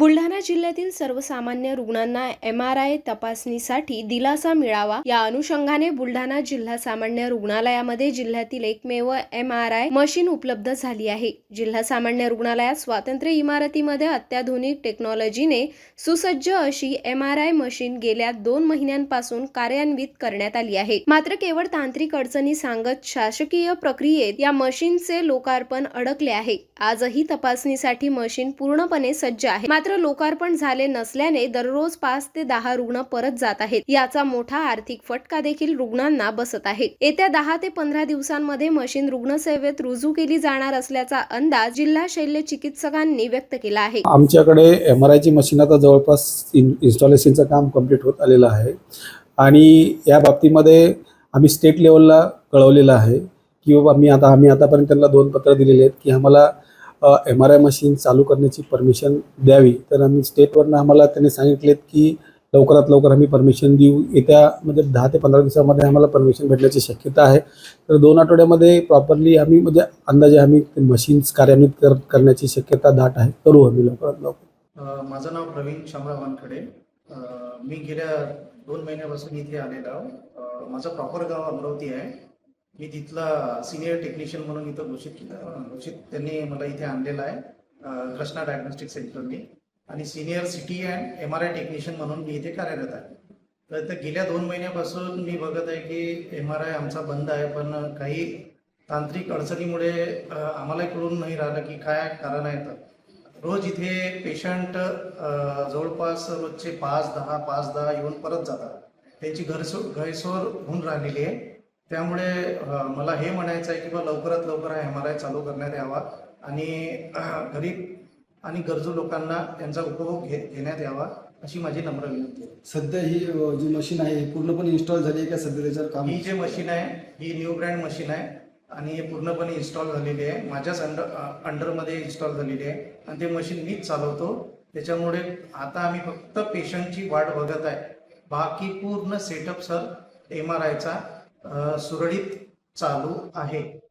बुलढाणा जिल्ह्यातील सर्वसामान्य रुग्णांना एम आर आय तपासणीसाठी दिलासा मिळावा. या अनुषंगाने बुलढाणा जिल्हा सामान्य रुग्णालयामध्ये जिल्ह्यातील एकमेव एम आर आय मशीन उपलब्ध झाली आहे. जिल्हा सामान्य रुग्णालयात स्वातंत्र्य इमारतीमध्ये अत्याधुनिक टेक्नॉलॉजीने सुसज्ज अशी एम आर आय मशीन गेल्या दोन महिन्यांपासून कार्यान्वित करण्यात आली आहे. मात्र केवळ तांत्रिक अडचणी सांगत शासकीय प्रक्रियेत या मशीनचे लोकार्पण अडकले आहे. आजही तपासणीसाठी मशीन पूर्णपणे सज्ज आहे. मात्र लोकार्पण झाले नसल्याने दररोज पाच ते दहा रुग्ण परत जात आहेत. याचा मोठा आर्थिक फटका देखील रुग्णांना बसत आहे. येत्या दहा ते पंधरा दिवसांमध्ये मशीन रुग्णसेवेत रुजू केली जाणार असल्याचा अंदाज जिल्हा शल्य चिकित्सकांनी व्यक्त केला आहे. आमच्याकडे एम आर आयची मशीन आता जवळपास इन्स्टॉलेशनचं काम कंप्लीट होत आलेलं आहे. आणि या बाबतीमध्ये आम्ही स्टेट लेवलला कळवलेलं आहे की बाबा मी आता आम्ही आतापर्यंत त्यांना दोन पत्र दिलेले आहेत की आम्हाला एम आर आय मशीन चालू करण्याची परमिशन द्यावी. तर आम्ही स्टेटवरनं आम्हाला त्यांनी सांगितलेत की लवकरात लवकर आम्ही परमिशन देऊ. येत्या म्हणजे दहा ते पंधरा दिवसामध्ये आम्हाला परमिशन भेटण्याची शक्यता आहे. तर दोन आठवड्यामध्ये प्रॉपरली आम्ही म्हणजे अंदाजे आम्ही मशीन्स कार्यान्वित कर करण्याची शक्यता दाट आहे. करू आम्ही लवकरात लवकर. माझं नाव प्रवीण शामराव वानखडे. मी गेल्या दोन महिन्यापासून इथे आलेलो माझं प्रॉपर गाव अमरावती आहे. मी तिथला सिनियर टेक्निशियन म्हणून इथं घोषित केलं. घोषित त्यांनी मला इथे आणलेला आहे. कृष्णा डायग्नोस्टिक सेंटरने आणि senior CT and M R I technician म्हणून मी इथे कार्यरत आहे. तर गेल्या दोन महिन्यापासून मी बघत आहे की एम आर आय आमचा बंद आहे पण काही तांत्रिक अडचणीमुळे आम्हाला कळून नाही राहिलं की काय कारण आहे तर. रोज इथे पेशंट जवळपास रोजचे पाच दहा पाच दहा येऊन परत जातात. त्यांची घरसो गैरसोर होऊन राहिलेली आहे. त्यामुळे मला हे म्हणायचं आहे की बा लवकरात लवकर हा एम आर आय चालू करण्यात यावा आणि गरीब आणि गरजू लोकांना यांचा उपभोग घे घेण्यात यावा अशी माझी नम्र विनंती आहे. सध्या ही जी मशीन आहे ही पूर्णपणे इन्स्टॉल झाली आहे का सध्या त्याच्यावर काम? ही जे मशीन आहे ही न्यू ब्रँड मशीन आहे आणि हे पूर्णपणे इन्स्टॉल झालेली आहे. माझ्याच अंडर अंडरमध्ये इन्स्टॉल झालेली आहे आणि ते मशीन मीच चालवतो. त्याच्यामुळे आता आम्ही फक्त पेशंटची वाट बघत आहे. बाकी पूर्ण सेटअप सर एम आर आयचा सुरळीत चालू आहे.